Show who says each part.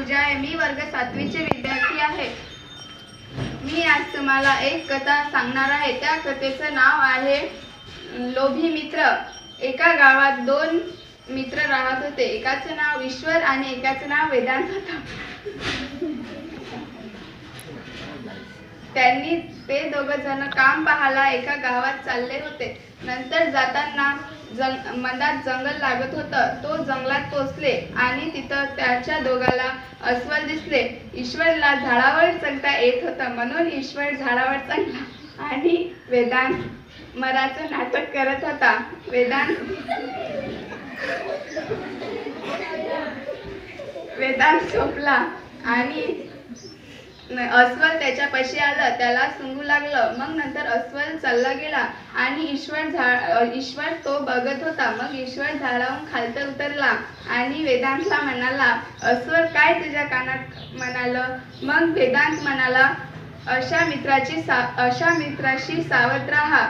Speaker 1: पूजा आहे. मी वर्ग सातवीचे विद्यार्थी आहे. मी आज तुम्हाला एक कथा सांगणार आहे. त्या कथेचं नाव आहे लोभी मित्र. एका गावात दोन मित्र राहत होते. एकाचं नाव ईश्वर आणि एकाचं नाव वेदांत होतं. त्यांनी ते दोघं जण काम पाहायला एका गावात चालले होते. नंतर जाताना जंग मधात जंगल लागत होतं. तो जंगलात पोचले आणि तिथं त्याच्या दोघाला अस्वल दिसले. ईश्वरला झाडावर चढता येत होतं. म्हणून ईश्वर झाडावर चढला आणि वेदांत मराचं नाटक करत होता. वेदांत वेदांत झोपला आणि अस्वल त्याच्यापाशी आलं त्याला सुंगू लागलं. मग नंतर अस्वल चालला गेला आणि ईश्वर झाड ईश्वर तो बघत होता. मग ईश्वर झाडावरून खालतर उतरला आणि वेदांतला म्हणाला अस्वल काय तुझ्या कानात म्हणालं? मग वेदांत म्हणाला अशा मित्राची सा अशा मित्राशी सावध राहा.